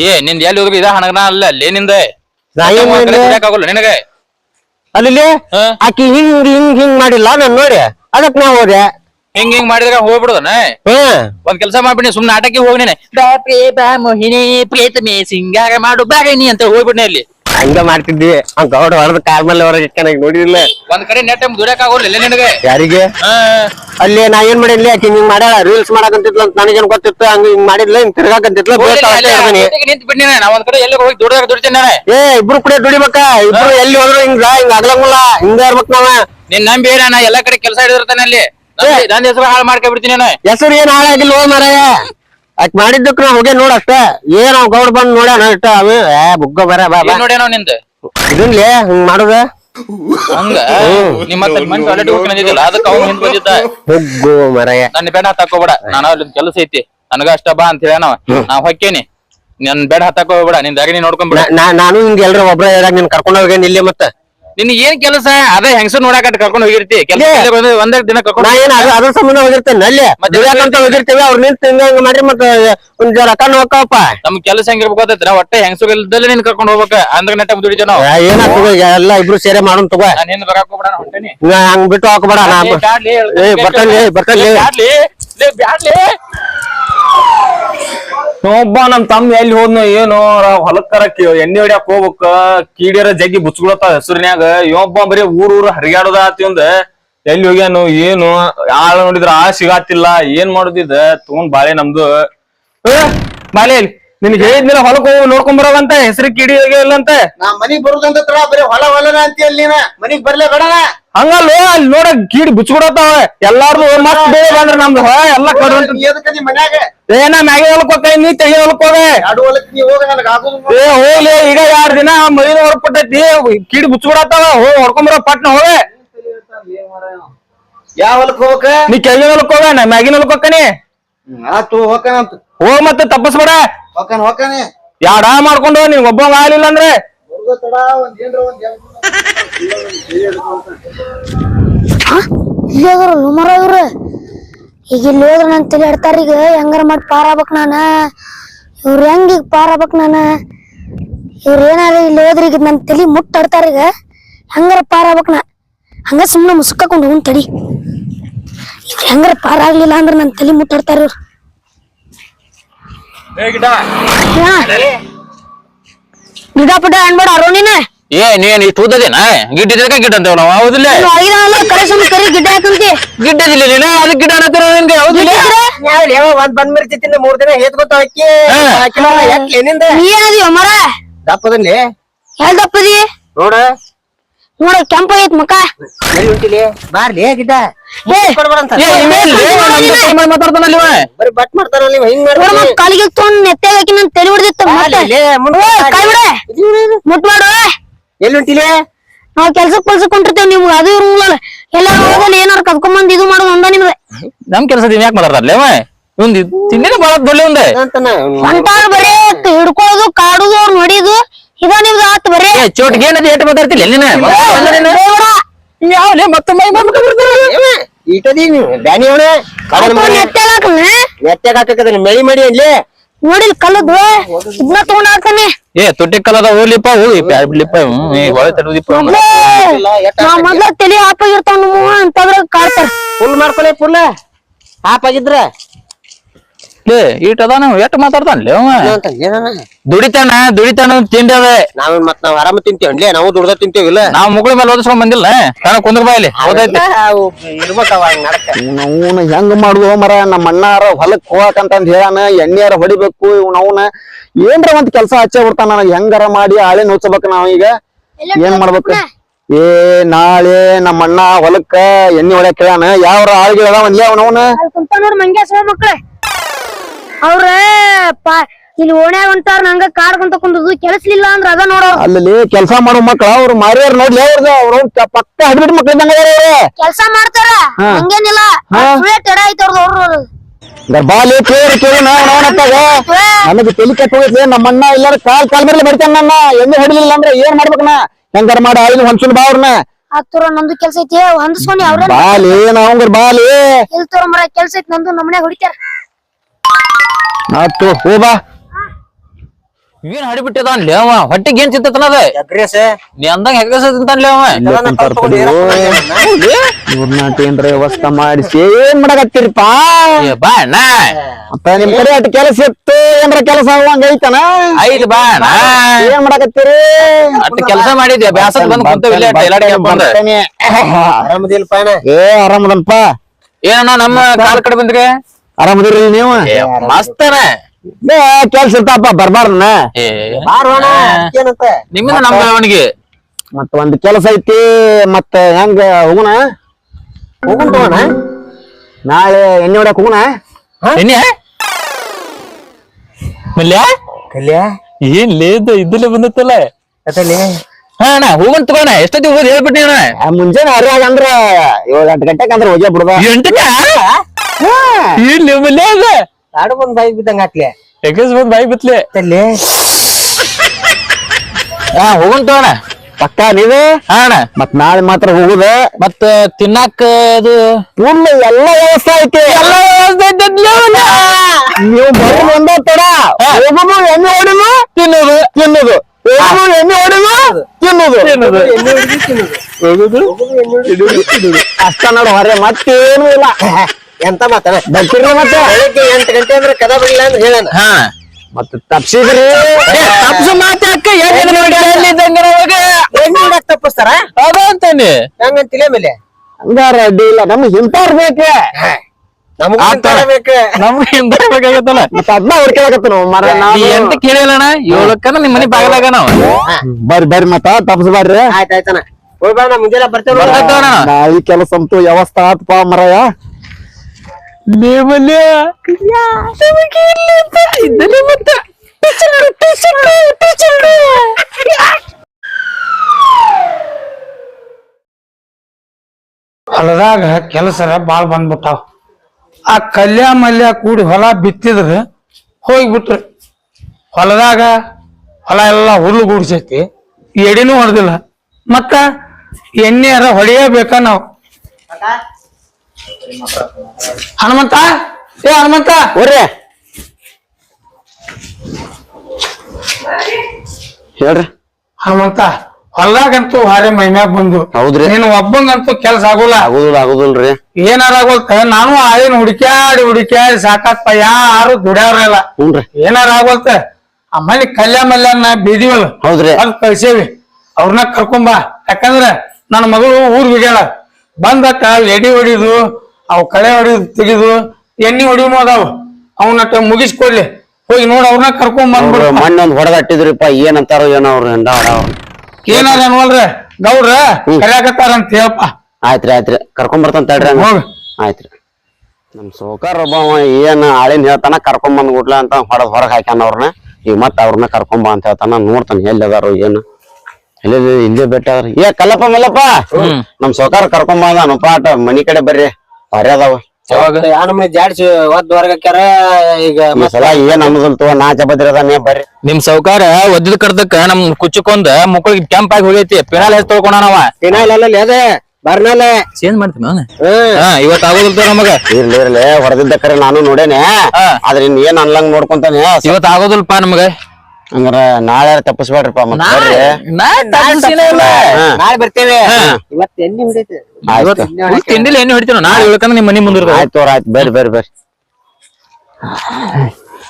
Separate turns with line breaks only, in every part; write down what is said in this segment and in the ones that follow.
ಏ ನಿಂದ ಎಲ್ಲಿ ಹೋದ್ರು? ಇದ ಹಣಗನ ಅಲ್ಲ ಅಲ್ಲೇ ನಿಂದ. ಆಗಲ್ಲ? ನಿನಗೆ.
ಅಲ್ಲಿ
ಹಾ.
ಆಕಿ ಹಿಂಗ್ ಹಿಂಗ್ ಹಿಂಗ್ ಮಾಡಿಲ್ಲ ನಾನ್ ನೋಡಿ. ಅದಕ್ ನಾ ಹೋದೆ.
ಹಿಂಗ್ ಹಿಂಗ್ ಮಾಡಿದ್ರೆ ಹೋಗ್ಬಿಡುದನ?
ಹ್ಮ್
ಒಂದ್ ಕೆಲಸ ಮಾಡ್ಬಿಡಿ ಸುಮ್ನೆ ಆಟಕ್ಕೆ ಹೋಗಿ ನೀನೆ. ಬಾ ಪ್ರೇ ಬಾ ಮೋಹಿನಿ ಪ್ರೇತಮೆ ಸಿಂಗಾರ ಮಾಡು ಬಾಗಿನಿ ಅಂತ ಹೋಗ್ಬಿಡ್ನೆ ಅಲ್ಲಿ.
ಹಂಗ ಮಾಡ್ತಿದ್ವಿ. ಅವ್ನ್ ಗೌಡ ಹೊಡೆದ ಕಾಲ್ ಮೇಲೆ ಹೊರಗೆ ಚೆನ್ನಾಗಿ ನೋಡಿದಿಲ್ಲ
ಒಂದ್ ಕಡೆ ನೆಟ್ ದುಡಿಯಕ್ ಆಗೋಲ್ಲ ಇಲ್ಲ ನಿನಗೆ?
ಯಾರಿಗೆ? ಅಲ್ಲಿ ನಾ ಏನ್ ಮಾಡಿದ್ಲಿ ಆಕಿ ಹಿಂಗ್ ಮಾಡ್ಯಾಳ? ರೀಲ್ಸ್ ಮಾಡಕಂತಿದ್ಲ ಅಂತ ನನಗೇನ್ ಗೊತ್ತಿತ್ತು? ಹಂಗ ಹಿಂಗ್ ಮಾಡಿದ್ಲ ಹಿಂಗ್ ತಿರ್ಗಾಕಂತಿದ್ಲ
ನಿಂತ್ ಬಿಡ್ನಿ ನಾ ಒಂದ್ ಕಡೆ ಎಲ್ಲಿ ಹೋಗಿ ದುಡಿದಾಗ ದುಡಿತೇನೆ ನಾನೇ.
ಏ ಇಬ್ರು ಕೂಡ ದುಡಿಬೇಕ? ಇಬ್ರು ಎಲ್ಲಿ ಹೋದ್ರು ಹಿಂಗ ಹಿಂಗ ಆಗ್ಲಂಗಿಲ್ಲ ಹಿಂಗ ಇರ್ಬೇಕ್ ನಾವ.
ನಿನ್ ನಂಬಿ ನಾ ಎಲ್ಲಾ ಕಡೆ ಕೆಲಸ ಹಿಡಿದಿರ್ತಾನೆ ಅಲ್ಲಿ. ನಾನು ನಂದ್ ಹೆಸರು ಹಾಳು ಮಾಡ್ಕೊಂಡ್ಬಿಡ್ತೀನಿ ನಾನು.
ಹೆಸರು ಏನ್ ಹಾಳಾಗಿಲ್ಲ ಮಾರಾಯ? ಆಕ್ ಮಾಡಿದ್ದಕ್ ನಾ ಹೋಗಿ ನೋಡ ಅಷ್ಟೇ. ಏನ್ ಅವ್ ಗೌಡ ಬಂದ್ ನೋಡ್ಯಾನ ಇಷ್ಟ ಅವ. ಏ ಬುಗ್ಗ ಬರ ಬಾ ಬಾ.
ನೋಡ್ಯಾನೋ ನಿಂದ?
ಇದನ್ಲೇ ಹಿಂಗ್ ಮಾಡುದ?
ಹಂಗ? ನಿಮ್ಮ ಹತ್ರ ಮನ್ ಟಾಯ್ಲೆಟ್ ಹೋಗಿ ಬಂದಿದ್ದಿಲ್ಲ ಅದಕ್ಕೆ ಅವ್ನು ಹಿಂದ್ ಬಂದಿದ್ದ.
ಬುಗ್ಗು ಮಾರಾಯ.
ನನ್ನ ಬೇಡ ಹತ್ತಾಕೋಬೇಡ ನಾನು ಅಲ್ಲಿ ಕೆಲಸ ಐತಿ. ನನಗ ಅಷ್ಟ ಬಾ ಅಂತ ಹೇಳ ನಾವ್ ನಾ ಹೊಕ್ಕೇನಿ. ನನ್ ಬೇಡ ಹತ್ತಾಕೋಬೇಡ ನಿನ್ ದಾರಿ ನೀ ನೋಡ್ಕೊಂಡ್ಬಿಡ
ನಾನು ಹಿಂಗ ಎಲ್ರ ಒಬ್ರ ಹೇಳಾಗ ನಿನ್ ಕರ್ಕೊಂಡ್ ಹೋಗೇನಿ ಇಲ್ಲಿ ಮತ್ತ?
ನಿನ್ ಏನ್ ಕೆಲಸ? ಅದೇ ಹೆಂಗಸರ್ ನೋಡಾಕ ಕರ್ಕೊಂಡು ಹೋಗಿರ್ತಿ. ಕೆಲಸ ಒಂದೇ ದಿನ ಕರ್ಕೊಂಡು
ಏನ್ ಅದ್ರ ಅದ್ರ ಸಂಬಂಧ ಹೋಗಿರ್ತೇನೆ ಅಲ್ಲಿ
ಮತ್ತೆ
ದುಡಿಯಾಕಂತ ಹೋಗಿರ್ತೀವಿ ಅವ್ರ ನಿಂತ ಹಿಂಗ ಮಾಡ್ರಿ ಮತ್ತ ಒಂದ್ ಜರ ರೊಕ್ಕನ ಹೋಗ್ತಾವಪ್ಪ
ನಮ್ ಕೆಲಸ ಹೆಂಗಿರ್ಬೇಕು ಗೊತ್ತೈತಿ ನಾ ಒಟ್ಟೆ ಹೆಂಗಸರು ಇಲ್ದಲ್ಲೇ ನಿನ್ ಕರ್ಕೊಂಡು ಹೋಗ್ಬೇಕ. ಅಂದ್ರ ನೆಟ್ಟ ದುಡಿತೇವ್ ನಾವು.
ಏನಾಗ್ತದ ಎಲ್ಲ ಇಬ್ರು ಸೇರೆ ಮಾಡೋನ್ ತಗೋ.
ನಾನು ಹಿಂದ್ ಬರಾಕ್ ಹೋಗ್ಬೇಡ ನಾ ಹೊಂಟೇನಿ.
ನಾ ಹಂಗ್ ಬಿಟ್ಟು ಹಾಕಬೇಡ ನಾ
ಏ,
ಏ ಬರ್ತಾನೆ ಬರ್ತಾನೆ
ಬ್ಯಾಡ್ಲಿ, ಲೇ, ಬ್ಯಾಡ್ಲಿ.
ಒಬ್ಬ ನಮ್ ತಮ್ಮ ಎಲ್ಲಿ ಹೋದ್ನು ಏನು ಹೊಲಕ್ಕರ ಎಣ್ಣೆ ಹೊಡ್ಯಾಕ್ ಹೋಗ್ಬೇಕ. ಕೀಡಿಯರ ಜಗ್ಗಿ ಬುಚ್ಕೊಳತ್ತ ಹೆಸರಿನ್ಯಾಗ. ಇವೊಬ್ಬ ಬರೀ ಊರ್ ಊರ್ ಹರಿಗಾಡೋದ ಆತಿಂದ ಎಲ್ಲಿ ಹೋಗ್ಯಾನು ಏನು, ಯಾಳ ನೋಡಿದ್ರ ಆ ಸಿಗಾತಿಲ್ಲ. ಏನ್ ಮಾಡುದಿದ ತಗೊಂಡ್ ಬಾಳೆ ನಮ್ದು. ಬಾಳೆ ನಿನ್ಗೆ ಹೇಳಿದ್ಮೇಲೆ ಹೊಲಕ್ ಹೋಗಿ ನೋಡ್ಕೊಂಡ್ ಬರೋವಂತ ಹೆಸರು ಕಿಡಿ ಇಲ್ಲ ಅಂತ
ನಾ ಮನಿಗ್ ಬರುದಂತ ತಡ ಬರೀ ಹೊಲ ಹೊಲನ ಅಂತೀಯಲ್ಲ ನೀನ. ಮನಿಗ್ ಬರ್ಲೇ ಬೇಡ
ಹಂಗಲ್ಲ ಅಲ್ಲಿ ನೋಡ ಕೀಡಿ ಬಿಚ್ಚಿಬಿಡತ್ತಾವ ಎಲ್ಲಾರ್ದು ಬೇರೆ ಬಂದ್ರ ನಮ್ದು. ಹೊಲ ಎಲ್ಲ ಕಡ
ನೀ ಎದಕ್ಕ ನೀ ಮನ್ಯಾಗ?
ಏನ ಮ್ಯಾಗೆ ಹೊಲಕ್ ನೀ ತೆಗಿ ಹೊಲಕ್ ಹೋಗ.
ಎರಡು ಹೊಲಕ್ ನೀ ಹೋಗ ನನಗ ಆಗೋದು
ಏ ಹೋಗ್ಲಿ ಈಗ ಯಾರ ದಿನ ಮೈನ ಹೊರಪಟ್ಟೈತಿ ಕೀಡ್ ಬುಚ್ಕೊಡತ್ತಾವ ಹೋಗ್ ಹೊಡ್ಕೊಂಬರ ಪಟ್ನ ಹೋಗ.
ಯಾವ ಹೊಲಕ್ ಹೋಗಕ?
ನೀ ಕೆಳಗಿನ ಹೊಲಕ್ ಹೋಗ ನಾ ಮ್ಯಾಗಿನ ಹೊಲಕ್ ಹೋಗ್ತಾನೆ.
ಆತು ಹೋಗಕನಂತ
ಹೋಗ್ ಮತ್ತೆ ತಪ್ಪಸ್ಬೇಡ.
ಹೋಗಕನ್ ಹೋಗಕನೆ
ಯಾಡ ಮಾಡ್ಕೊಂಡು ಹೋಗ್ ನೀನ್ ಒಬ್ಬ ಆಗ್ಲಿಲ್ಲ ಅಂದ್ರೆ?
ಬರುದ ತಡ ಒಂದ್ ಏನ್ರ ಒಂದ್
ಇಲ್ಲಿ ಹೋದ್ರು ಮರ ಇವ್ರು? ಈಗ ಇಲ್ಲಿ ಹೋದ್ರ ನನ್ ತಲೆ ಆಡ್ತಾರ ಈಗ. ಹೆಂಗಾರ ಮಾಡಿ ಪಾರ ಆಗ್ಬೇಕ್ ನಾನ? ಇವ್ರ ಹೆಂಗ ಈಗ ಪಾರ್ ಆಗ್ಬೇಕ್ ನಾನ? ಇವ್ರ ಏನಾರ ಇಲ್ಲಿ ಹೋದ್ರ ಈಗ ನನ್ ತಲೆ ಮುಟ್ಟಾಡ್ತಾರ ಈಗ. ಹೆಂಗಾರ ಪಾರ ಆಗ್ಬೇಕ್ ನಾ? ಹಂಗ ಸುಮ್ಮನೆ ಮುಸುಕಕೊಂಡು ಹೋಗ್ ತಡಿ. ಹೆಂಗಾರ ಪಾರ ಆಗ್ಲಿಲ್ಲ ಅಂದ್ರ ನನ್ ತಲಿ ಮುಟ್ಟಾಡ್ತಾರ ಇವ್ರು. ಹಾ. ಗಿಡ ಪುಡ ಅನ್ಬೇಡ ಅರೋಣಿನ
ಏ ನೀನ್ ಇಷ್ಟು ಉದ್ದದೇನ ಗಿಡ್ಡ ಇದಕ್ಕ ಗಿಡ್ಡ ಅಂತೇವ್ ನಾವು ಹೌದಿಲ್ಲ.
ಕರೆ ಸುಮ್ಮನೆ ಕರಿ ಗಿಡ ಹಾಕಂತಿ.
ಗಿಡ್ಡದಿಲ್ಲ ನೀನು? ಅದಕ್ಕೆ ಗಿಡ ಅನ್ನತ್ತಿರೋ ನಿನ್ಗೆ? ಹೌದಿಲ್ಲ.
ಒಂದ್ ಬಂದ್ ಮಿರ್ತಿತ್ತಿನ ಮೂರ್ ದಿನ ಹೇತ್ಕೊತ ಅಕ್ಕಿ.
ಹಾ.
ಯಾಕೆ ಏನಿಂದ
ನೀ ಏನದಿವ ಮರ?
ದಪ್ಪದಲ್ಲಿ.
ಹೆಲ್ ದಪ್ಪದಿ?
ನೋಡ.
ನೋಡ ಕೆಂಪ ಐತ್ ಮಕ
ಎಲ್ಲಿ ಬಾರ್ಲಿ ಗಿಡ್ಡ? ಬರೀ ಬಟ್ ಮಾಡ್ತಾರ ನೀವು ಹಿಂಗ್
ನೋಡ್ ಕಾಲಿಗೆ ತೊಗೊಂಡ್ ನೆತ್ತಾಗ ಹಾಕಿ ನನ್ ತಲೆ ಹೊಡೆದಿತ್ತ ಮತ್ತೆ
ಲೇ, ಮುಂದೆ
ಕೈ ಬಿಡ ಮುಟ್ ಮಾಡು
ಎಲ್ಲಿ
ನಾವ್ ಕೆಲ್ಸಕ್ ಪಲ್ಸಕ್ ಕೊಂಡಿರ್ತೇವ್ ನಿಮ್ಗೆ ಅದು ಇರಂಗಿಲ್ಲ ಎಲ್ಲ ಹೋದಲ್ಲಿ ಏನಾರ ಕದ್ಕೊಂಬಂದ್ ಇದು ಮಾಡೋದು ಒಂದ ನಿಮ್ದೆ
ನಮ್ ಕೆಲಸ ಯಾಕೆ ಮಾತಾಡ್ತಾರಲ್ಲ ತಿಂಡಿನ ಬಾಳ ದೊಡ್ಡ ಒಂದೇ
ಹೊಂಟಾರ ಬರೀ ಹಿಡ್ಕೊಳ್ಳೋದು ಕಾಡುದು ಅವ್ರ ನೋಡಿದು ಇದ ನಿಮ್ದು ಆತ್ ಬರೀ?
ಏಟ್ ಮಾತಾಡ್ತಿಲ್ಲ? ನೀನು? ಯಾವ್ಲೇ ಮತ್ತೆ ಮೈ ಬಂದ್ಬಿಟ್ಟು
ಈಟದಿ ನೀವು ಬ್ಯಾನಿ
ಅವ್ನ್. ನೆತ್ತಾಗ
ಹಾಕಕದ ಮೆಳಿ ಮಾಡಿ ಅನ್ಲಿ
ನೋಡಿಲ್ ಕಲ್ಲದು ಇದನ್ನ ತಗೊಂಡ್
ಏ ತುಟ್ಟಿ ಕಲ್ಲದ ಹೋಗ್ಲಿಪ್ಪ ಹೋಗಿ ಬಿಡ್ಲಿಪ್ಪ ಒಳ ತಡುದಿಪ್ಪ ಅವ್ನ.
ನಾ ಮೊದ್ಲ ತಲಿ ಹಾಪಾಗಿರ್ತಾವ ನಮ್ಮ ಅಂತಂದ್ರ ಕಾಡ್ತಾರ
ಫುಲ್ ಮಾಡ್ಕೊಲೆ ಫುಲ್ ಹಾಪ್ ಆಗಿದ್ರ
ಲೇ ಈಟ್ ಅದಾನ ಎಟ್ ಮಾತಾಡ್ತಾನ್ಲೇ ಅವ? ದುಡಿತಾನ ದುಡಿತಾನ ತಿಂಡಿ ಅದ.
ನಾವ್ ಮತ್ ನಾವ್ ಆರಾಮ ತಿಂತೇವ್ ಅನ್ಲಿ ನಾವು ದುಡ್ದ ತಿಂತೀವಿಲ್ಲ
ನಾವ್ ಮುಗುಳ ಮೇಲೆ ಓದಿಸ್ಕೊಂಡ್ ಬಂದಿಲ್ಲ ತಾನ ಕುಂದ್ರ ಬಾಯಲ್ಲಿ
ನಡಕ.
ಅವನ ಹೆಂಗ್ ಮಾಡುದು ಮರ? ನಮ್ಮ ಅಣ್ಣಾರ ಹೊಲಕ್ ಅಂತಂದ್ ಹೇಳಾನ ಎಣ್ಣಿಯಾರ ಹೊಡಿಬೇಕು ಇವ್ನ ಅವನ. ಏನ್ರ ಒಂದ್ ಕೆಲ್ಸ ಹಚ್ಚೆ ಬಿಡ್ತಾನ ನನಗ್ ಹೆಂಗಾರ ಮಾಡಿ ಆಳೆ ನೋಡ್ಸಬೇಕ ನಾವ್ ಈಗ. ಏನ್ ಮಾಡ್ಬೇಕು? ಏ ನಾಳೆ ನಮ್ಮ ಅಣ್ಣ ಹೊಲಕ್ಕ ಎಣ್ಣೆ ಹೊಡ್ಯಾಕ ಹೇಳಾನ ಯಾವ್ರ ಆಳ್ಗೆ ಅದಾವನ್ಲಿ ಅವನವನ
ಅಲ್ಲಿ ಅವ್ರ ಇಲ್ಲಿ ಓಣ್ಯಾಗ ಅಂತಾರ ನಂಗ ಕಾಡ್ಕೊಂತ ಕುಂದದು ಕೆಲಸಲಿಲ್ಲ ಅಂದ್ರ ಅದ ನೋಡ.
ಅಲ್ಲಿ ಕೆಲಸ ಮಾಡೋ ಮಕ್ಳ ಅವ್ರು ಮಾರಿಯವ್ರ ನೋಡ್ಲಿ ಅವ್ರದ್ದು ಅವ್ರ ಪಕ್ಕ ಹಡ್ಬಿಟ್ಟು ಮಕ್ಳ ಇದ್ದಂಗ.
ಕೆಲ್ಸ ಮಾಡ್ತಾರ ಹಂಗೇನಿಲ್ಲ. ಸುಳ್ಳೆ ತೆಡ ಐತೆ ಅವ್ರದ್ದು ಅವ್ರು
ಬಾಲಿ ಕೇಳಿ ಕೇಳಿ ನಾವು ನೋಡತ್ತಾಗ ನನಗೆ ತಲೆ ಕಟ್ಟೋಗೈತಿ ನಮ್ಮ ಅಣ್ಣ ಎಲ್ಲಾರ ಕಾಲ್ ಕಾಲ್ ಮೇಲೆ ಬಡಿತಾನ ನನ್ನ. ಎಲ್ಲಿ ಹೊಡಿಲಿಲ್ಲ ಅಂದ್ರೆ ಏನ್ ಮಾಡ್ಬೇಕನ ಹೆಂಗಾರ ಮಾಡಿ ಇಲ್ಲಿ ಹೊಂಚುನ್ ಬಾ ಅವ್ರನ್ನ
ಹತ್ತೂರ ನಂದು ಕೆಲ್ಸ ಐತಿ ಹೊಂದಿಸ್ಕೊಂಡಿ ಅವ್ರ
ಬಾಲಿ ನಾವಂಗ್ರ
ಗರ್ಭಾಲಿ. ತೋರ ಮರ ಕೆಲ್ಸ ಐತಿ ನಂದು ನಮ್ಮನೆ ಹೊಡಿತಾರ.
ಆತು ಹೋ ಬಾ.
ಏನ್ ಹಡಿಬಿಟ್ಟಿದಾನ್ಲಿ ಅವ? ಹೊಟ್ಟಿಗೆ ಏನ್ ಚಿತ್ತತನ
ಎಗ್ರೆಸ್.
ನೀ ಅಂದಂಗ ಹೆಗಸ ತಿಂತಾನ್ಲಿ ಅವ?
ಇವ್ರನ್ನ ಏನ್ರ ವ್ಯವಸ್ಥೆ ಮಾಡಿಸಿ. ಏನ್ ಮಾಡಕತ್ತೀರಿಪ್ಪ
ಬಾ ಅಣ್ಣ.
ಮತ್ತ ನಿಮ್ ಕಡೆ ಅಟ್ ಕೆಲಸ ಇತ್ತು ಏನ್ರ ಕೆಲಸ ಆಗುವಂಗ ಐತನ?
ಐತ್ ಬಾ ಅಣ್ಣ.
ಏನ್ ಮಾಡಕತ್ತೀರಿ?
ಅಟ್ ಕೆಲಸ ಮಾಡಿದ್ಯಾ? ಬ್ಯಾಸಕ್ ಬಂದ್ ಕುಂತೇವ್ ಇಲ್ಲೇ ಎಲ್ಲಾಡಿ ಹಾಕೊಂಡ್.
ಬರ್ತೇನೆ.
ಆರಾಮದಿಲ್ಪ ಅಣ್ಣ?
ಏ ಆರಾಮದಲ್ಪ
ಏನಣ್ಣ ನಮ್ಮ ಕಾಲ್ ಕಡೆ ಬಂದ್ರಿ?
ಆರಾಮದಿರಿ ನೀವು
ಏ, ಮಸ್ತನ
ಏ ಕೆಲ್ಸ ಇರ್ತಾಪ ಬರ್ಬಾರ್ದನ
ಏ
ಬಾರೋಣ ಏನಂತ
ನಿಮ್ಮಿಂದ ನಮ್ ಬೆಳವಣಿಗೆ
ಮತ್ತ ಒಂದ್ ಕೆಲಸ ಐತಿ ಮತ್ತ ಹೆಂಗ ಹೋಗುಣ
ಹೋಗುಣ ತಗೋಣ
ನಾಳೆ ಎಣ್ಣೆ ಹೊಡ್ಯಾಕ ಹೋಗುಣ
ಎಣ್ಣೆ ಮಲ್ಯ
ಕಲ್ಯ
ಏನ್ ಲೇದ ಇದ್ದಲ್ಲೇ ಬಂದತ್ತಲ್ಲ
ಅದಲ್ಲಿ
ಹಾ ಅಣ್ಣ ಹೋಗಂತ ತಗೋಣ ಎಷ್ಟೊತ್ತಿಗೆ ಹೋಗೋದು ಹೇಳ್ಬಿಟ್ಟಿ ಅಣ್ಣ
ಆ, ಮುಂಜಾನೆ ಹರಿಯಾಗ ಅಂದ್ರ ಏಳ್ ಎಂಟು ಗಂಟೆಗೆ ಅಂದ್ರ ಹೋಗ್ಯ ಬಿಡುದ
ಎಂಟಕ್ಕ ಮಲ್ಯ ಅದ
ಆಡು ಬಂದ್ ಬಾಯಿ ಬಿದ್ದಂಗ ಹಾಕ್ಲೆ.
ಎಗಸ್ ಬಂದ್ ಬಾಯಿ ಬಿತ್ಲೆ.
ಅಲ್ಲಿ
ಹಾ ಹೋಗಂತ ತಗೋಣ
ಪಕ್ಕ ನೀವೇ?
ಹಾ ಅಣ್ಣ.
ಮತ್ ನಾಳೆ ಮಾತ್ರ ಹೋಗುದ?
ಮತ್ತ ತಿನ್ನಾಕ ಅದು
ಪೂರ್ಣ ಎಲ್ಲ ವ್ಯವಸ್ಥೆ ಐತಿ.
ಎಲ್ಲ ವ್ಯವಸ್ಥೆ.
ನೀವು ಬರೋದು ಒಂದ ತಡ. ಹೋಗುದು ಎಣ್ಣೆ ಹೊಡಿದು?
ತಿನ್ನೋದು
ತಿನ್ನುದು. ಹೋಗುದು ಎಣ್ಣೆ ಹೊಡಿದು? ತಿನ್ನುದು. ಅಷ್ಟ ನೋಡು ಹೊರೆ ಮತ್ತೇನು ಇಲ್ಲ.
ಎಂತ ಮಾತಾಡ
ಬರ್ತೀರಿ ಮತ್ತೆ?
ಬೆಳಗ್ಗೆ ಎಂಟು ಗಂಟೆ ಅಂದ್ರೆ ಕದ ಬಿಡಲ್ಲ ಅಂತ ಹೇಳಣ.
ಹಾ.
ಮತ್ತೆ ತಪ್ಸಿದ್ರಿ
ತಪ್ಸು ಮಾತಾಕ ಏನ್ ನೋಡಿ ಅಲ್ಲಿದ್ದಂಗ ನಮಗ?
ಎಣ್ಣೆ ಹೊಡ್ಯಾಕ್ ತಪ್ಪಿಸ್ತಾರ?
ಅದ ಅಂತಾನೆ.
ಹೆಂಗಂತಿಲ್ಲ ಮೇಲೆ
ಹಂಗಾರ ಅಡ್ಡಿ ಇಲ್ಲ. ನಮ್ಗೆ ಹಿಂತಾರ್ ಬೇಕೆ?
ನಮಗೂ
ಆತರ.
ಬೇಕು?
ನಮ್ಗೆ ಹಿಂದ ಬೇಕಾಗತ್ತಲ್ಲ?
ಮತ್ತ ಅದನ್ನ ಹುಡ್ಕೊಳಕತ್ತ ನಾವು ಮರ ನಾವು.
ಎಂತ ಕೇಳಿಲ್ಲಣ್ಣ? ಏಳಕ್ಕನ ನಿಮ್ ಮನಿ ಬಾಗಲಾಗ ನಾವು.
ಬರ್ರಿ ಬರ್ರಿ ಮತ್ತ ತಪ್ಸ್ಬಾರ್ರಿ
ಆಯ್ತು ಆಯ್ತಣ್ಣ ಹೋಗಿ ಬಾ ನಾ ಮುಂಜಾನೆ ಬರ್ತೇವೆ
ನಾಳೆ ಕೆಲಸ ವ್ಯವಸ್ಥಾ ವ್ಯವಸ್ಥೆ ಆತ್ಪ
ಇದ್ದಲೇ ಮತ್ತ
ಹೊಲದಾಗ ಕೆಲಸರ ಬಾಳ್ ಬಂದ್ಬಿಟ್ಟಾವ. ಆ ಕಲ್ಯ ಮಲ್ಯ ಕೂಡಿ ಹೊಲ ಬಿತ್ತಿದ್ರ ಹೋಗ್ಬಿಟ್ರಿ. ಹೊಲದಾಗ ಹೊಲ ಎಲ್ಲ ಹುಲ್ಲು ಗುಡ್ಸೈತಿ ಎಡಿನೂ ಹೊಡೆದಿಲ್ಲ. ಮತ್ತ ಎಣ್ಣೆ ಹೊಡೆಯಬೇಕ ನಾವು. ಹನುಮಂತ? ಏ ಹನುಮಂತ!
ಹೋರ್ರಿ ಹೇಳ್ರಿ.
ಹನುಮಂತ ಹೊಲ್ದಾಗಂತೂ ಹಾರೆ ಮೈಮ್ಯಾಗ ಬಂದು.
ಹೌದ್ರಿ.
ನೀನು ಒಬ್ಬಂಗಂತೂ ಕೆಲಸ ಆಗೋಲ್ಲ.
ಆಗುದಿಲ್ಲ ಆಗುದಿಲ್ರಿ.
ಏನಾರ ಆಗೋಲ್ತ? ನಾನು ಆಳಿನ ಹುಡುಕ್ಯಾಡಿ ಹುಡುಕ್ಯಾಡಿ ಸಾಕಪ್ಪ ಯಾರು ದುಡ್ಯಾವ್ರಲ್ಲ.
ಹ್ಞೂನ್ರಿ
ಏನಾರ ಆಗೋಲ್ತ? ಆ ಮನೆ ಕಲ್ಯ ಮಲ್ಯನ ಬೀದಿವಲ್ಲ
ಹೌದ್ರಿ.
ಅದ್ ಕಳ್ಸೇವಿ. ಅವ್ರನ್ನ ಕರ್ಕೊಂಬ. ಯಾಕಂದ್ರೆ ನನ್ನ ಮಗಳು ಊರ್ ಬಿಗ್ಯಾಳ ಬಂದಕ್ಕ ಲೇಡಿ ಹೊಡಿದು ಅವ್ ಕಳೆ ಹೊಡೆದು ತೆಗಿದು ಎಣ್ಣೆ ಹೊಡಿಮೋ ಅದಾವ. ಅವನಟ್ಟ ಮುಗಿಸ್ಕೊಡ್ಲಿ ಹೋಗಿ ನೋಡ್ ಅವ್ರನ್ನ ಕರ್ಕೊಂಡ್
ಬಂದ್
ಬಂದ್ಬಿಡು
ಮಣ್ಣೊಂದ್ ಹೊಡೆದಟ್ಟಿದ್ರಿಪ್ಪ ಏನಂತಾರೋ ಏನೋ ಅವ್ರು
ಏನಾರ ಅನ್ವಲ್ರ? ಗೌಡ್ರ ಕರ್ಯಾಕತ್ತಾರ ಅಂತ ಹೇಳಪ್ಪ.
ಆಯ್ತ್ರಿ ಆಯ್ತ್ರಿ. ಕರ್ಕೊಂಡ್ ಬರ್ತಾನ ತಡ್ರಿ ಹಂಗ
ಹೋಗ್.
ಆಯ್ತ್ರಿ. ನಮ್ ಸೋಕರ್ ಒಬ್ಬ ಅವ ಏನ್ ಆಳಿನ ಹೇಳ್ತಾನ ಕರ್ಕೊಂಡ್ ಬಂದ್ ಗುಡ್ಲ ಅಂತ ಹೊಡೆದ್ ಹೊರಗ್ ಹಾಕ್ಯಾನ ಅವ್ರನ್ನ ಈಗ ಮತ್ತ ಅವ್ರನ್ನ ಕರ್ಕೊಂಡ್ ಬಾ ಅಂತ ಹೇಳ್ತಾನ ನೋಡ್ತಾನ ಎಲ್ಲಿ ಅದಾರೋ ಏನು. ಎಲ್ಲಿ ಇಲ್ಲೇ ಬೆಟ್ಟ ಏ ಕಲ್ಲಪ್ಪ ಮಲ್ಲಪ್ಪ. ನಮ್ ಸೋಕಾರ ಕರ್ಕೊಂಡ್ ಬಂದ ಅನುಪಾಟ ಮನಿ ಕಡೆ ಬರ್ರಿ. ಭಾರಿ ಅದಾವ
ಯಾವಾಗ
ಯಾನಮ್ಮೆ ಜಾಡ್ಸಿ ಒದ್ ಹೊರಗಾಕ್ಯಾರ ಈಗ
ಈ ಸಲ ಏನ್ ಅನ್ನೋದಿಲ್ ತಗೋ ನಾಚ ಬದ್ರಿ ಅದಾನೆ ಬರ್ರಿ.
ನಿಮ್ ಸೌಕಾರ ಒದ್ದಿದ್ ಕಡ್ದಕ್ಕ ನಮ್ ಕುಚ್ಚಕೊಂದ್ ಮುಕ್ಕಳಿಗೆ ಕೆಂಪ್ ಆಗಿ ಹೋಗೈತಿ. ಪಿನಾಲ್ ಹೆಸ್ ತೊಳ್ಕೊಂಡ ನಾವ
ಫಿನಾಯ್ಲ್ ಅಲ್ಲಲ್ಲಿ ಅದೇ ಬರ್ನಲ್ಲ.
ಚೇಂಜ್ ಮಾಡ್ತೀನಿ ಹಾ. ಇವತ್ ಆಗೋದಿಲ್ಲ ನಮಗ.
ಇರ್ಲಿ ಇರ್ಲಿ ಹೊಡೆದಿದ್ದ ಕರೆ ನಾನು ನೋಡೇನೆ.
ಹಾ.
ಆದ್ರೆ ಇನ್ ಏನ್ ಅನ್ಲಂಗ್ ನೋಡ್ಕೊಂತಾನೆ?
ಇವತ್ ಆಗೋದಿಲ್ಲಪ್ಪ ನಮಗ?
ಹಂಗಾರ ನಾಳೆ ತಪ್ಪಿಸ್ಬೇಡ್ರಪ್ಪ ಮತ್ತೆ ಬರ್ರಿ.
ನಾ ತಪ್ಸಿನೇ ಇಲ್ಲ.
ನಾಳೆ ಬರ್ತೇವೆ. ಇವತ್ತು ಎಣ್ಣೆ ಹೊಡೈತೆ
ಆಯ್ತು.
ತಿಂಡಿಲಿ ಎಣ್ಣೆ ಹೊಡಿತೀವಿ ನಾಳೆ ಹೇಳ್ಕಂದ್ರೆ ನಿಮ್ ಮನಿ ಮುಂದಿರ್ತಾವ
ಆಯ್ತು ಅವ್ರ ಆಯ್ತು. ಬೇರೆ ಬರ್ರಿ ಬರ್ರಿ.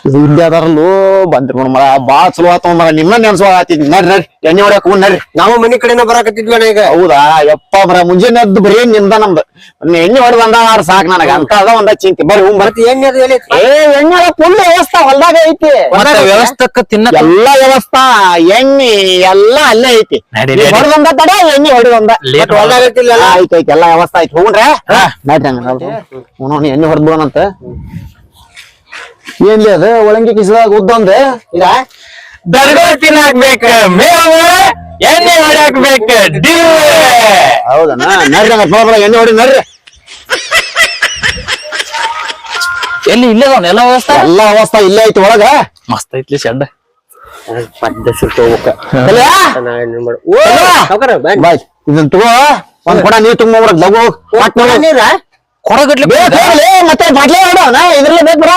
ಇಲ್ಲಿ ಅದಾರಲ್ಲೋ ಬಂದ್ರಿ ನೋಡ್ ಮರ ಬಾಳ ಚಲೋ ಆತ ಮರ. ನಿಮ್ಮನ್ನ ನೆನ್ಸೋ ಆತಿ ನಡ್ರಿ ನಡ್ರಿ ಎಣ್ಣೆ ಹೊಡ್ಯಾಕ ಹೋಗ್ ನಡ್ರಿ.
ನಾವು ಮನಿ ಕಡೆನ ಬರಾಕತ್ತಿದ್ವಿ ಅಣ್ಣ ಈಗ.
ಹೌದಾ? ಯಪ್ಪ ಮರ ಮುಂಜಾನೆ ಎದ್ದು ಬರೀ ನಿಂದ ನಮ್ದು. ಇನ್ನು ಎಣ್ಣೆ ಹೊಡೆದ್ ಬಂದ ಸಾಕ್ ನನಗ. ಅಂತ ಅದ ಒಂದ ಚಿಂತೆ. ಬರ್ರಿ ಹ್ಞೂ ಬರ್ತಿ
ಎಣ್ಣೆ ಅದು ಎಲ್ಲಿ ಐತಿ?
ಏ ಎಣ್ಣೆ ಫುಲ್ ವ್ಯವಸ್ಥೆ ಹೊಲ್ದಾಗ ಐತಿ.
ಮತ್ತೆ ವ್ಯವಸ್ಥಕ್ಕ ತಿನ್ನ
ಎಲ್ಲಾ ವ್ಯವಸ್ಥಾ ಎಣ್ಣೆ ಎಲ್ಲಾ ಅಲ್ಲೇ ಐತಿ.
ನಡಿ, ನಡಿ.
ಹೊಡೆದೊಂದ ತಡ ಎಣ್ಣೆ ಹೊಡೆದೊಂದ
ಲೇಟ್
ಮತ್ತೆ ಹೊಲ್ದಾಗ ಐತಿಲ್ಲ
ಐತಿ ಐತಿ ಎಲ್ಲಾ ವ್ಯವಸ್ಥೆ ಐತಿ ಹೋಗ್ರೆ ನಡ್ರಿ ಹಂಗ ಎಣ್ಣೆ ಹೊಡೆದ್ ಬಿಡೋಣಂತ ಏನ್ಲಿ ಅದ? ಒಳಂಗಿ ಕಿಸದಾಗ ಉದ್ದೊಂದೆ?
ಇಲ್ಲ
ದರ್ಗೋ ತಿನ್ನಾಕ್ಬೇಕ ಮೇವು ಎಣ್ಣೆ ಹೊಡ್ಯಾಕ್ಬೇಕ ಹೌದಣ್ಣ.
ಹೌದನ ನಡ್ರಿ ಬರ ಎಣ್ಣೆ ಹೊಡಿ ನಡ್ರಿ.
ಎಲ್ಲಿ ಇಲ್ಲೇ ಎಲ್ಲ ವ್ಯವಸ್ಥೆ?
ಎಲ್ಲ ವ್ಯವಸ್ಥೆ ಇಲ್ಲೇ ಐತಿ ಒಳಗ.
ಮಸ್ತ್ ಐತ್ಲಿ ಶೆಡ್.
ಪದ್ದ ಸುಟ್ಟು ಹೋಗ್ಬೇಕ.
ಕಲ್ಯಾ?
ನಾಳೆ ಏನ್ ಮಾಡು- ಓ ಸಾವ್ಕಾರ, ಬನ್ನಿ.
ಬಾಯ್ ಇದನ್ ತಗೋ. ಒಂದ್ ಕೊಡ ನೀರ್ ತುಂಬ ಲಗು.
ನೀರ?
ಕೊಡಗಟ್ಲೆ
ಬೇಕಾಗ್ಲಿ ಮತ್ತೆ ಬಾಟ್ಲೆ ಇದ್ರಲ್ಲೇ ಬೇಕು ಬರ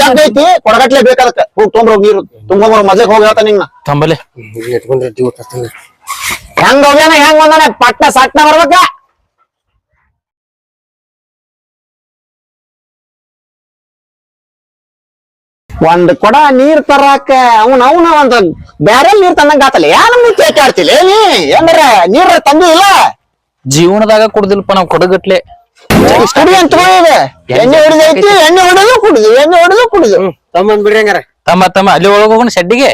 ಜಾಗ ಐತಿ ಕೊಡಗಟ್ಲೆ ಬೇಕಾದಕ್ಕೆ. ಹೋಗಿ ತೊಂಬ್ರ ನೀರು ತುಂಬೋಗ್ರ ಮಜಕ್ ಹೋಗಿ ಹೇಳ್ತಾನೆ ನಿಂಗ
ತಂಬಲೆ
ಹೆಂಗ್ ಹೋಗ್ಯಾನ ಹೆಂಗ್ ಬಂದಾನ ಪಟ್ಟ ಸಟ್ಟ ಬರ್ಬೇಕ? ಒಂದ್ ಕೊಡ ನೀರ್ ತರಾಕ ಅವ್ನ ಅವನ ಒಂದ್ ಬ್ಯಾರೆಲ್ ನೀರ್ ತಂದಂಗ ಆತಲ್ಲ ಯಾ ನಮ್ಗೆ ಕೇಟಾಡ್ತಿಲ್ಲ ನೀ ಹೆಂಗಾರ ನೀರ್ ತಂದು ಇಲ್ಲ?
ಜೀವನದಾಗ ಕುಡ್ದಿಲ್ಪ ನಾವ್ ಕೊಡಗಟ್ಲೆ.
ಸ್ಟಡಿ ಅಂತ ಇದೆ ಎಣ್ಣೆ ಹೊಡೆದೈತಿ ಎಣ್ಣೆ ಹೊಡೆದು ಕುಡಿದು ಎಣ್ಣೆ ಹೊಡೆದು ಕುಡಿದು.
ತಮ್ಮನ್ ಬಿಡ್ರಿ ಹಂಗಾರ.
ತಮ್ಮ ತಮ್ಮ ಅಲ್ಲಿ ಒಳಗ ಹೋಗೋಣ ಶೆಡ್ಡಿಗೆ?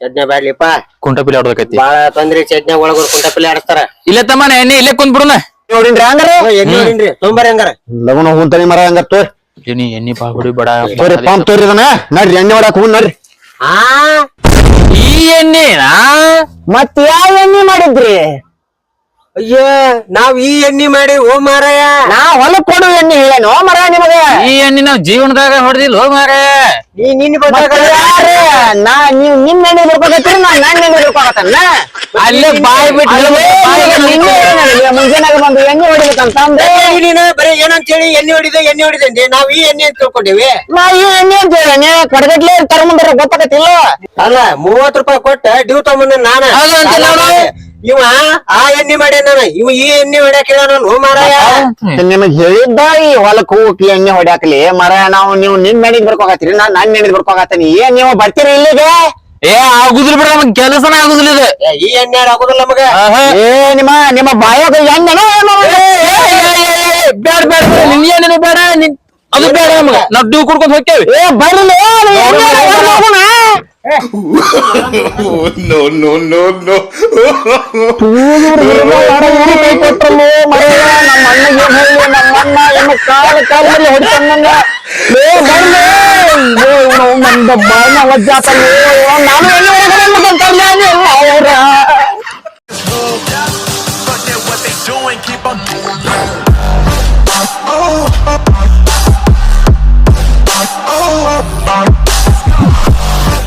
ಚಡ್ನೆ ಬ್ಯಾಡ್ಲಿಪ್ಪ.
ಕುಂಟಪಿಲಿ ಆಡ್ಬೇಕೈತಿ.
ಬಾಳ ತೊಂದ್ರಿ ಚಡ್ನೆ ಒಳಗ ಕುಂಟಪಿಲಿ ಆಡಸ್ತಾರ.
ಇಲ್ಲೇ ತಮ್ಮ ಎಣ್ಣೆ ಇಲ್ಲೇ ಕುಂತ್ ಬಿಡುನ
ನೋಡಿನ್ರಿ ಹಂಗಾರ.
ಎಣ್ಣೆ ನೋಡಿನ್ರಿ ತೊಂಬರಿ ಹಂಗಾರ.
ಲಗುನ ಹೂಂತನಿ ಮರ ಹಂಗಾರ ತೋರ್
ನೀ ಎಣ್ಣೆ ಬಾ ಹುಡಿ ಬಡ.
ತೋರಿ ಪಾಂಪ್ ತೋರಿ ಇದನ್ನ. ನಡ್ರಿ ಎಣ್ಣೆ ಹೊಡಕ್ ಹೂ ನಡ್ರಿ.
ಆ?
ಈ ಎಣ್ಣೆನಾ?
ಮತ್ ಯಾವ ಎಣ್ಣೆ ಮಾಡಿದ್ರಿ?
ಅಯ್ಯೋ ನಾವ್ ಈ ಎಣ್ಣಿ ಮಾಡಿ ಓ ಮಾರಾಯ.
ನಾ ಹೊಲಕ್ ಕೊಡು ಎಣ್ಣಿ ಹೇಳೇನೋ ಮರ ನಿಮಗ.
ಈ ಎಣ್ಣಿ ನಾವ್ ಜೀವನದಾಗ ಹೊಡೆದಿಲ್ಲ ಹೋಗ್ ಮಾರೇ
ನೀ ನಿನ್ನ?
ನಾ ನೀವ್ ನಿಮ್ ಎಣ್ಣೆ ಬರ್ಕೋಕತ್ತೀರಿ ನಾ ನನ್ನ ಎಣ್ಣೆ ಬರ್ಕೋಕತ್ತಲ್ಲ
ಅಲ್ಲೇ ಬಾಯ್ ಬಿಟ್ಟು
ಮುಂಜಾನೆ ಬಂದು ಎಣ್ಣೆ ಹೊಡಿಬೇಕಂತ
ನೀನು ಬರೀ ಏನಂತ ಹೇಳಿ ಎಣ್ಣೆ ಹೊಡಿದೆ ಎಣ್ಣೆ ಹೊಡಿದೆ ಅಂದೆ. ನಾವ್ ಈ ಎಣ್ಣೆ ಅಂತ ತಿಳ್ಕೊಂಡೇವಿ.
ನಾ ಈ ಎಣ್ಣೆ ಅಂತ ಹೇಳಿ ಕೊಡಗಟ್ಲೆ ತರಮಂದ್ರ ಗೊತ್ತಾಗತ್ತಿಲ್ಲ.
ಅಲ್ಲ ಮೂವತ್ ರೂಪಾಯಿ ಕೊಟ್ಟ ಡ್ಯೂ ತಗೊಂಬಂದ ನಾನು. ಇವ ಆ ಎಣ್ಣೆ ಮಾಡ್ಯಾನ ನಾನು ಇವ ಈ ಎಣ್ಣೆ ಹೊಡ್ಯಾಕಿಲ್ಲ ನಾನು ಮಾರಾಯಾ.
ನಿಮಗ್ ಹೇಳಿದ್ದ ಈ ಹೊಲಕ್ ಹೋಗಿ ಎಣ್ಣೆ ಹೊಡ್ಯಾಕ್ಲಿ. ಮಾರಾಯ ನಾವು ನೀವು ನಿಮ್ ಎಣ್ಣೆಗ್ ಬರ್ಕೋಕತ್ತೀರಿ ನಾ ನನ್ ಎಣ್ಣೆಗ್ ಬರ್ಕೋಕತ್ತೀನಿ. ಏನ್ ನೀವು ಬರ್ತೀರಿ ಇಲ್ಲಿಗೆ?
ಏ ಆಗುದಿಲ್ಲ ಬಿಡ ನಮಗ್ ಕೆಲಸನ ಆಗುದಿಲ್ಲ ಇದು.
ಈ ಎಣ್ಣೆ ಆಗೋದಿಲ್ಲ ನಮಗ?
ಏ ನಿಮ್ಮ ನಿಮ್ಮ ಬಾಯಾಗ
ಎಣ್ಣೆ ಬೇಡ ಬೇಡ ನಿನ್ ಏನೇನು ಬೇಡ? ನಿನ್ ಅದು ಬೇಡ ನಮಗ. ನಾವ್ ಡ್ಯೂ ಕುಡ್ಕೊಂಡ್ ಹೋಗ್ತೇವಿ.
ಏ ಬರ್ಲಿ no,
no, no, no.
ಕೊಟ್ಟರು ಮರೆಯ ನಮ್ಮ ಅಣ್ಣಗೆ ಹೇಳಿ ನಮ್ಮ ಅಣ್ಣ ಏನು ಕಾಲ ಕಾಲದಲ್ಲಿ ಹೊಡೆತಂಗ ನಂದ ಬಾಣ ವಜ್ಜಾತಲ್ಲ ನಾನು ಎಲ್ಲಿ ಹೋಗಲ್ಲ ಅಂತಲ್ಲ
ಅವರ Keep on doing that. Oh, oh, oh, oh.